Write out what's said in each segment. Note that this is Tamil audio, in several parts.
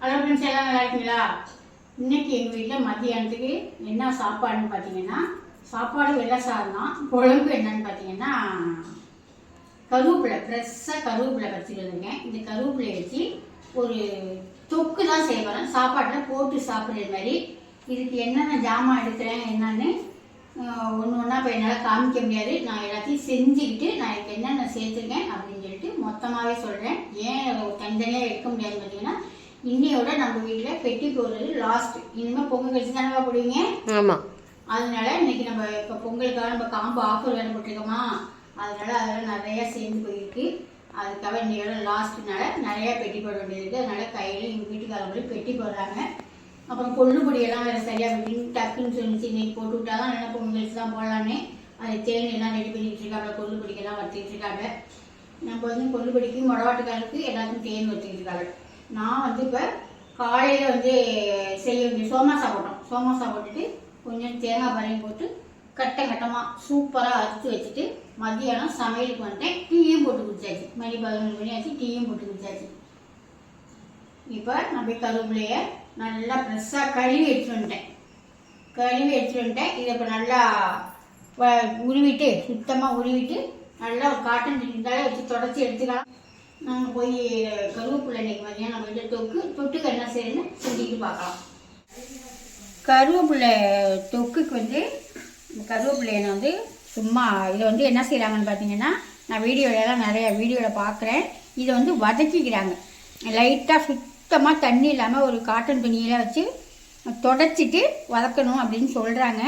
ஹலோ ஃப்ரெண்ட்ஸ் எல்லாம் நல்லா இருக்கீங்களா? இன்னைக்கு எங்கள் வீட்டில் மத்தியானத்துக்கு என்ன சாப்பாடுன்னு பார்த்தீங்கன்னா சாப்பாடு வெள்ளை சாதம் தான். குழம்பு என்னன்னு பார்த்தீங்கன்னா கருவேப்பிலை ஃப்ரெஷ்ஷாக கருவேப்பிலை வச்சுருந்துங்க இந்த கருவேப்பிலை வச்சு ஒரு தொக்கு தான் செய்ய போகிறேன் சாப்பாட்டில் போட்டு சாப்பிட்ற மாதிரி. இதுக்கு என்னென்ன ஜாமான் எடுக்கிறேன் என்னன்னு ஒன்று ஒன்றா இப்போ என்னால் காமிக்க முடியாது. நான் எல்லாத்தையும் செஞ்சுக்கிட்டு நான் இதுக்கு என்னென்ன சேர்த்துருக்கேன் அப்படின்னு சொல்லிட்டு மொத்தமாகவே சொல்கிறேன் ஏன் தனித்தனியாக எடுக்க முடியாதுன்னு பார்த்தீங்கன்னா இன்னையோட நம்ம வீட்டில் பெட்டி போடுறது லாஸ்ட் இனிமேல் பொங்கல் கழிச்சு தானே போடுவீங்க? ஆமாம் அதனால இன்னைக்கு நம்ம இப்போ பொங்கலுக்காக நம்ம காம்போ ஆஃபர் வேலை போட்டிருக்கோமா? அதனால அதெல்லாம் நிறைய சேர்ந்து போயிருக்கு. அதுக்காக இன்னையோட லாஸ்ட்னால நிறைய பெட்டி போட வேண்டியது இருக்கு அதனால கையில் எங்கள் வீட்டுக்காரங்களும் பெட்டி போடுறாங்க. அப்புறம் கொள்ளுபொடியெல்லாம் வேறு சரியாக அப்படின்னு டக்குன்னு சொல்லிச்சு. இன்னைக்கு போட்டு விட்டா தான் நல்லா பொங்கல் கழிச்சு தான் போடலான்னு. அது தேன் எல்லாம் ரெடி பண்ணிட்டு இருக்காங்க. கொள்ளுபொடிக்கெல்லாம் வறுத்துட்டு இருக்காங்க. நம்ம வந்து கொள்ளுபடிக்கு மொடவாட்டுக்காரருக்கு எல்லாத்துக்கும் தேன் வறுத்துட்டு இருக்காங்க. நான் வந்து இப்போ காலையில் வந்து செய்ய வேண்டிய சோமாசா போட்டோம் சோமாசா போட்டுட்டு கொஞ்சம் தேங்காய் பறையும் போட்டு கட்ட கட்டமாக சூப்பராக அறுத்து வச்சுட்டு மதியானம் சமையலுக்கு வந்துட்டேன். டீயும் போட்டு குடிச்சாச்சு. மணி பதினொன்று மணி ஆச்சு டீயும் போட்டு குடிச்சாச்சு. இப்போ நான் போய் நல்லா ஃப்ரெஷ்ஷாக கழுவி எடுத்துகிட்டு வந்துட்டேன். கழுவி எடுத்துகிட்டு வந்துட்டேன். இதை இப்போ நல்லா உருவிட்டு சுத்தமாக உருவிட்டு நல்லா ஒரு காட்டன் இருந்தாலே வச்சு தொடச்சி எடுத்துக்கலாம். நாங்கள் போய் கருவேப்பிள்ளை இன்றைக்கி மதியானம் நம்ம தொக்கு தொட்டுக்கு என்ன செய்யணும்னு செஞ்சுக்கிட்டு பார்க்கலாம். கருவேப்பிள்ளை தொக்குக்கு வந்து கருவேப்பிலையை நான் வந்து சும்மா இதை வந்து என்ன செய்கிறாங்கன்னு பார்த்தீங்கன்னா நான் வீடியோலலாம் நிறைய வீடியோவில் பார்க்குறேன். இதை வந்து வதக்கிக்கிறாங்க. லைட்டாக சுத்தமாக தண்ணி இல்லாமல் ஒரு காட்டன் துணியெல்லாம் வச்சு தொடச்சிட்டு வதக்கணும் அப்படின்னு சொல்கிறாங்க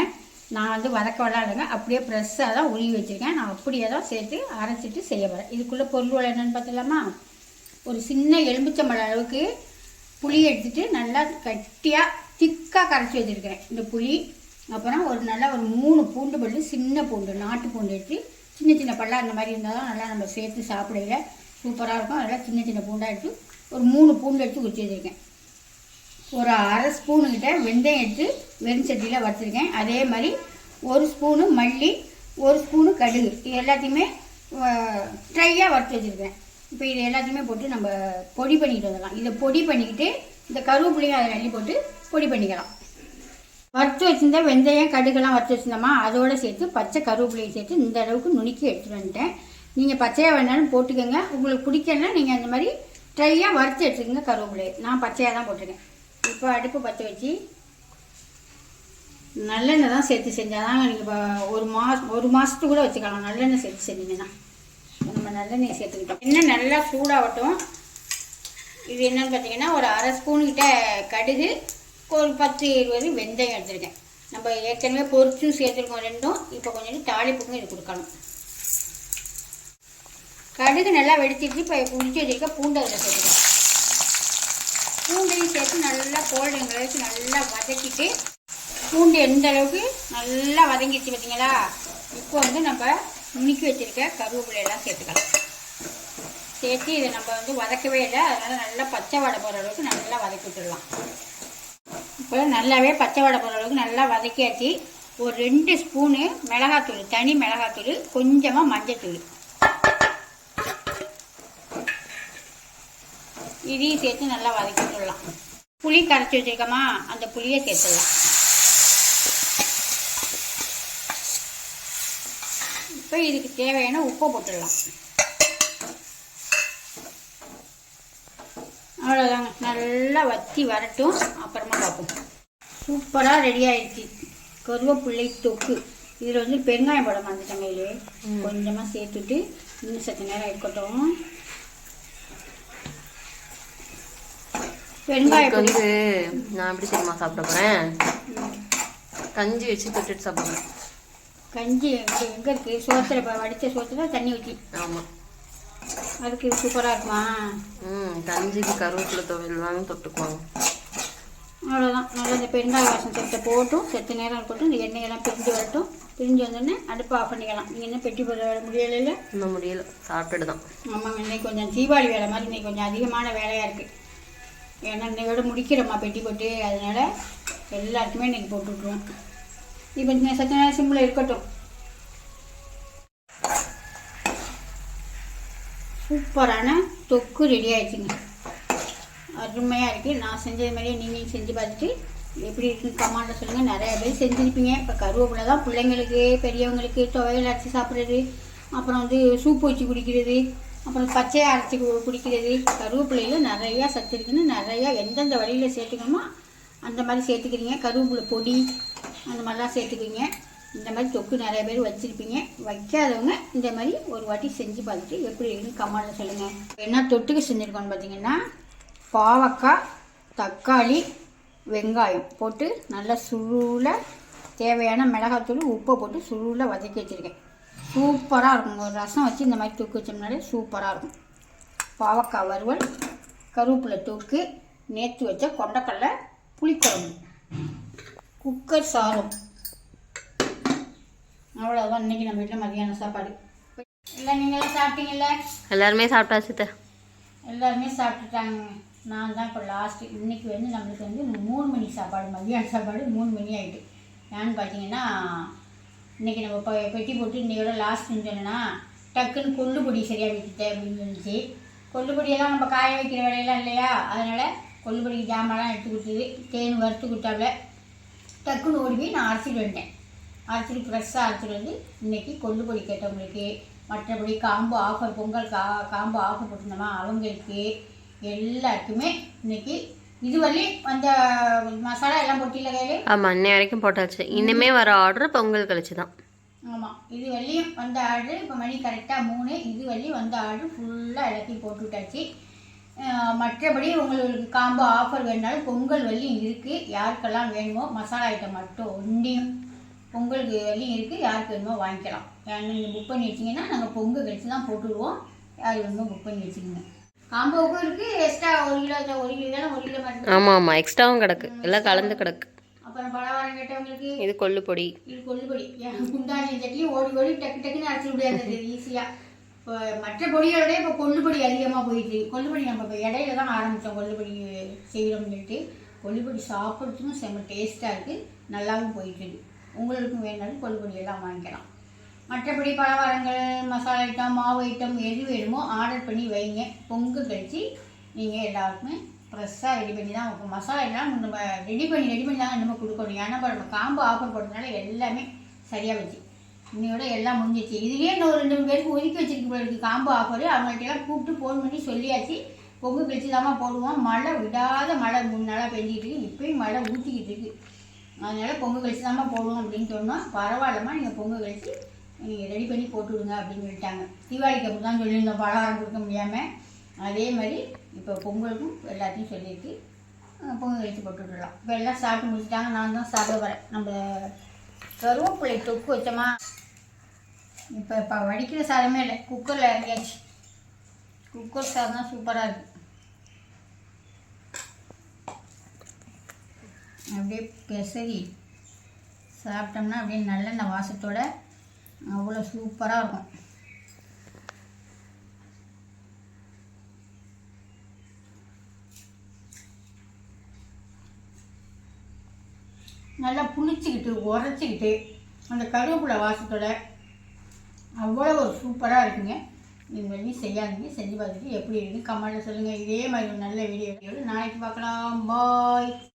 நான் வந்து வதக்க விளாடுங்க அப்படியே ஃப்ரெஷ்ஷாக தான் உருவி வச்சுருக்கேன். நான் அப்படியே தான் சேர்த்து அரைச்சிட்டு செய்ய போகிறேன் இதுக்குள்ளே பொருள் என்னென்னு பார்த்துலாமா ஒரு சின்ன எலுமிச்சம்பழம் அளவுக்கு புளி எடுத்துகிட்டு நல்லா கட்டியாக திக்காக கரைச்சி வச்சுருக்கிறேன். இந்த புளி அப்புறம் ஒரு நல்லா ஒரு மூணு பூண்டு பல்லு சின்ன பூண்டு நாட்டு பூண்டு எடுத்து சின்ன சின்ன பல்லா அந்த மாதிரி இருந்தால் தான் நல்லா நம்ம சேர்த்து சாப்பிடையில சூப்பராக இருக்கும். அதெல்லாம் சின்ன சின்ன பூண்டாக எடுத்து ஒரு மூணு பூண்டு எடுத்து உரிச்சு வச்சுருக்கேன். ஒரு அரை ஸ்பூனுக்கிட்ட வெந்தயம் எடுத்து வெறும் சட்டியில் வச்சுருக்கேன் அதே மாதிரி ஒரு ஸ்பூனு மல்லி ஒரு ஸ்பூனு கடுகு. இது எல்லாத்தையுமே ட்ரையாக வறுத்து வச்சுருக்கேன். இப்போ இது எல்லாத்தையுமே போட்டு நம்ம பொடி பண்ணிக்கிட்டு வந்துடலாம். இதை பொடி பண்ணிக்கிட்டு இந்த கருவேப்பிலையும் அதை அள்ளி போட்டு பொடி பண்ணிக்கலாம். வறுத்து வச்சுருந்தா வெந்தயம் கடுகெல்லாம் வறுத்து வச்சுருந்தோமா அதோட சேர்த்து பச்சை கருவேப்பிலையை சேர்த்து இந்த அளவுக்கு நுணுக்கி எடுத்துகிட்டு வந்துட்டேன். நீங்கள் பச்சையாக வேணாலும் போட்டுக்கோங்க. உங்களுக்கு பிடிக்கலன்னா நீங்கள் அந்த மாதிரி ட்ரையாக வறுத்து எடுத்துக்கோங்க கருவேப்பிலையை. நான் பச்சையாக தான் போட்டிருக்கேன். இப்போ அடுப்பு பற்ற வச்சு நல்லெண்ணெய் தான் சேர்த்து செஞ்சால் தான் நீங்கள் ஒரு மாதம் ஒரு மாதத்துக்கு கூட வச்சுக்கலாம். நல்லெண்ணெய் சேர்த்து செஞ்சீங்கன்னா. நம்ம நல்லெண்ணெய் சேர்த்துக்கிட்டோம். இன்னும் நல்லா சூடாகட்டும். இது என்னென்னு பார்த்தீங்கன்னா ஒரு அரை ஸ்பூன்கிட்ட கடுகு ஒரு பத்து இருபது வெந்தயம் எடுத்துருக்கேன். நம்ம ஏற்கனவே பொரிச்சும் சேர்த்துருக்கோம் ரெண்டும். இப்போ கொஞ்சம் தாளிப்புக்கும் இது கொடுக்கணும். கடுகு நல்லா வெடிச்சிட்டு இப்போ குடிச்சு வச்சிருக்க பூண்டை அதில் சேர்த்துக்கலாம். பூண்டையும் சேர்த்து நல்லா கோல்டன் கலருக்கு நல்லா வதக்கிட்டு பூண்டு எந்த அளவுக்கு நல்லா வதங்கிடுச்சு பார்த்தீங்களா? இப்போ வந்து நம்ம நுணுக்கி வச்சிருக்க கருவேப்பிலையெல்லாம் சேர்த்துக்கலாம். சேர்த்து இதை நம்ம வந்து வதக்கவே இல்லை. அதனால் நல்லா பச்சை வடை போகிற அளவுக்கு நல்லா வதக்கி விட்டுடலாம். இப்போ நல்லாவே பச்சை வடை போகிற அளவுக்கு நல்லா வதக்கியாச்சு. ஒரு ரெண்டு ஸ்பூனு மிளகாத்தூள் தனி மிளகாத்தூள் கொஞ்சமாக மஞ்சத்தூள். இதையும் சேர்த்து நல்லா வதக்கி விட்டுடலாம் புளி கரைச்சி வச்சிருக்கோமா அந்த புளியை சேர்த்துடலாம். இப்போ இதுக்கு தேவையான உப்பை போட்டுடலாம். அவ்வளோதாங்க நல்லா வத்தி வரட்டும். அப்புறமா பார்ப்போம். சூப்பராக ரெடி ஆயிடுச்சு. கருவேப்பிள்ளை தொக்கு. இதில் வந்து பெருங்காயம் போட மாட்டேன் சமையல் கொஞ்சமாக சேர்த்துட்டு இன்னும் சத்து நேரம் இருக்கட்டும். பொடி. வந்து நான் எப்படி தெரியுமா சாப்பிட போறேன்? கஞ்சி வச்சு தொட்டுட்டு சாப்பிடுறேன் கஞ்சி எங்கே இருக்குது சோத்தில் வடித்த சோத்தில் தண்ணி ஊற்றி ஆமா. அதுக்கு சூப்பராக இருக்குமா? ம் கஞ்சிக்கு கருவேப்பிலை துவையல் வாங்கி தொட்டுக்குவாங்க. அவ்வளோதான் நல்லா இந்த பெருங்காய வாசம் செத்தை போட்டும் செத்த நேரம் இருக்கட்டும் இந்த எண்ணெயெல்லாம் பிரிஞ்சு வரட்டும். பிரிஞ்சு வந்தோடனே அடுப்பு ஆஃப் பண்ணிக்கலாம். நீங்கள் என்ன பெட்டி போட வேலை? முடியலைல்ல இன்னும் முடியல. சாப்பிட்டுட்டு தான் ஆமாங்க இன்னைக்கு கொஞ்சம் தீபாவளி வேலை மாதிரி இன்னைக்கு கொஞ்சம் அதிகமான வேலையாக இருக்குது ஏன்னா இன்னையோட முடிக்கிறோம்மா பெட்டி போட்டு. அதனால் எல்லாருக்குமே இன்றைக்கி போட்டு விட்ருவோம் இப்போ இந்த சத்த நேரம் சிம்மில் இருக்கட்டும். சூப்பரான தொக்கு ரெடி ஆயிடுச்சுங்க. அருமையாக இருக்குது நான் செஞ்சது மாதிரியே நீங்களும் செஞ்சு பார்த்துட்டு எப்படி இருக்குன்னு கமாண்டில் சொல்லுங்கள் நிறைய பேர் செஞ்சுருப்பீங்க. இப்போ கருவேப்பிலை தான் பிள்ளைங்களுக்கு பெரியவங்களுக்கு துவையல் அரைச்சி சாப்பிட்றது அப்புறம் வந்து சூப் வச்சு குடிக்கிறது அப்புறம் பச்சையாக அரைச்சி கு- குடிக்கிறது. கருவேப்பிலையில் நிறையா சத்து இருக்குன்னு நிறையா எந்தெந்த வழியில் சேர்த்துக்கணுமோ அந்த மாதிரி சேர்த்துக்கிறீங்க. கருவேப்பிலை பொடி அந்த மாதிரிலாம் சேர்த்துக்குவீங்க இந்த மாதிரி தொக்கு நிறைய பேர் வச்சுருப்பீங்க. வைக்காதவங்க இந்த மாதிரி ஒரு வாட்டி செஞ்சு பார்த்துட்டு எப்படி இருக்குன்னு கமெண்ட்டில் சொல்லுங்கள் என்ன தொட்டுக்கு செஞ்சுருக்கோன்னு பார்த்தீங்கன்னா பாவக்காய் தக்காளி வெங்காயம் போட்டு நல்லா சுருள தேவையான மிளகாத்தூள் உப்பை போட்டு சுருள வதக்கி வச்சுருக்கேன். சூப்பராக இருக்கும். ஒரு ரசம் வச்சு இந்த மாதிரி தூக்கு வச்சோம்னாலே சூப்பராக இருக்கும். பாவக்காய் வறுவல் கருவேப்பிலை தூக்கு நேற்று வச்ச கொண்டக்கடலை புளிக்குழம்பு. குக்கர் சாதம். அவ்வளோதான் இன்னைக்கு நம்ம வீட்டில் மதியான சாப்பாடு? இல்லை நீங்களாம் சாப்பிட்டீங்கல்ல? எல்லாருமே சாப்பிட்டாச்சு. எல்லாருமே சாப்பிட்டுட்டாங்க. நான் தான் இப்போ லாஸ்ட்டு இன்னைக்கு வந்து நம்மளுக்கு வந்து மூணு மணி சாப்பாடு மதியான சாப்பாடு மூணு மணி ஆகிட்டு ஏன்னு பார்த்தீங்கன்னா இன்றைக்கி நம்ம இப்போ பெட்டி போட்டு இன்றைக்கோட லாஸ்ட்னு சொன்னேன்னா டக்குன்னு கொள்ளுப்பொடி சரியாக விட்டுட்டேன் அப்படின்னு சொல்லிச்சு. கொள்ளுப்பொடியெல்லாம் நம்ம காய வைக்கிற வேலையெல்லாம் இல்லையா? அதனால் கொள்ளுப்பொடிக்கு ஜாமான்லாம் எடுத்து கொடுத்தது. தேன் வறுத்து கொடுத்தாப்புல. டக்குன்னு ஓடி போய் நான் அரைச்சிட்டு வந்துட்டேன். அரைச்சிட்டு ஃப்ரெஷ்ஷாக அரைச்சிட்டு வந்து இன்னைக்கு கொள்ளுப்பொடி கேட்டவங்களுக்கு மற்றபடி காம்பு ஆஃபர் பொங்கல் கா காம்பு ஆஃபர் போட்டிருந்தோமா அவங்களுக்கு எல்லாருக்குமே இன்னைக்கு இதுவரையும் அந்த மசாலா எல்லாம் போட்டியில் கையில்? ஆமா இன்னை வரைக்கும் போட்டாச்சு. இனிமே வர ஆர்டர் பொங்கல் கழிச்சு தான். ஆமாம் இது வரலையும் வந்த ஆர்டர் இப்போ மணி கரெக்டாக மூணு. இது வரலையும் வந்த ஆர்டர் ஃபுல்லாக எல்லாத்தையும் போட்டு விட்டாச்சு. மற்றபடி உங்களுக்கு காம்போ ஆஃபர் வேணுனாலும் பொங்கல் வள்ளியும் இருக்குது யாருக்கெல்லாம் வேணுமோ மசாலா ஐட்டம் மட்டும் ஒன்றையும் பொங்கலுக்கு வள்ளியும் இருக்குது யாருக்கு வேணுமோ வாங்கிக்கலாம். நீங்கள் புக் பண்ணி வச்சிங்கன்னா நாங்கள் பொங்கல் கழிச்சு தான் போட்டுவிடுவோம் யார் வேணுமோ புக் பண்ணி வச்சுக்கோங்க. காம்போவுக்கும் எக்ஸ்ட்ரா ஒரு கிலோ ஒரு கிலோ தானே ஒரு கிலோ மட்டும் ஆமா ஆமா எக்ஸ்ட்ராவும் கிடக்கு. எல்லாம் கலந்து கிடக்கு. அப்புறம் பலவாரம் கேட்டவங்களுக்கு இது கொள்ளு பொடி இது சட்னி ஓடி ஓடி டக்கு டக்குன்னு அரைச்சி முடியாது ஈஸியாக இப்போ மற்ற பொடியோட இப்போ கொள்ளுபடி அதிகமாக போயிட்டு. கொள்ளுபடி நம்ம இப்போ இடையில தான் ஆரம்பித்தோம் கொள்ளுபடி செய்கிறோம்னு சொல்லிட்டு. கொள்ளுபடி சாப்பிட்றதுக்கும் செம்ம டேஸ்ட்டாக இருக்குது நல்லாவும் போயிட்டு இருக்கு. உங்களுக்கும் வேணாலும் கொள்ளுபடி எல்லாம் வாங்கிக்கலாம். மற்றபடி பலகாரங்கள் மசாலா ஐட்டம் மாவு ஐட்டம் எது வேணுமோ ஆர்டர் பண்ணி வைங்க. பொங்கு கழிச்சு நீங்கள் எல்லாருக்குமே ஃப்ரெஷ்ஷாக ரெடி பண்ணி தான் வைப்போம் மசாலா எல்லாம் நம்ம ரெடி பண்ணி ரெடி பண்ணி தான் நம்ம கொடுக்கணும். ஏன்னா இப்ப நம்ம காம்போ ஆஃபர் போட்டதுனால எல்லாமே சரியாக வச்சு இன்னையோட எல்லாம் முடிஞ்சிச்சு இதுலேயே இன்னும் ரெண்டு மூணு பேருக்கு ஒதுக்கி வச்சிருக்கு போல இருக்குது காம்போ ஆஃபர் அவங்கள்ட்ட எல்லாம் கூப்பிட்டு ஃபோன் பண்ணி சொல்லியாச்சு. பொங்கு கழிச்சு தாம்மா போடுவோம். மழை விடாத மழை மூணு நாளாக பெஞ்சிட்டு இருக்கு. இப்போயும் மழை ஊற்றிக்கிட்டு இருக்குது அதனால் பொங்கு கழிச்சு தாம்மா போடுவோம் அப்படின்னு சொன்னோம் பரவாயில்லம்மா. நீங்கள் பொங்கல் கழிச்சு நீங்கள் ரெடி பண்ணி போட்டு விடுங்க அப்படின்னு சொல்லிட்டாங்க. தீபாவளிக்கு அப்படி தான் சொல்லியிருந்தோம். பலகாரம் கொடுக்க முடியாமல் அதே மாதிரி இப்போ பொங்கலுக்கும் எல்லாத்தையும் சொல்லியிருக்கு. பொங்கல் கழிச்சு போட்டு விடலாம் இப்போ எல்லாம் சாப்பிட்டு முடிச்சிட்டாங்க. நான் தான் சாப்பிட வரேன் நம்ம கருவேப்பிள்ளை தொக்கு வச்சோமா? இப்போ இப்போ வடிக்கிற சாதமே இல்லை. குக்கரில் இறங்கியாச்சு குக்கர் சாதம் தான் சூப்பராக இருக்குது அப்படியே பெசரி சாப்பிட்டோம்னா அப்படியே நல்லெண்ணெய் வாசத்தோட அவ்வளோ சூப்பராக இருக்கும். நல்லா புளிச்சிக்கிட்டு உரைச்சிக்கிட்டு அந்த கருவேப்பிலை வாசத்தோட அவ்வளோ ஒரு சூப்பராக இருக்குங்க. இது பண்ணி செய்யாதீங்க செஞ்சு பார்த்துட்டு எப்படி இருக்குன்னு கமெண்ட்டில் சொல்லுங்கள் இதே மாதிரி ஒரு நல்ல வீடியோ நாளைக்கு பார்க்கலாம். பாய்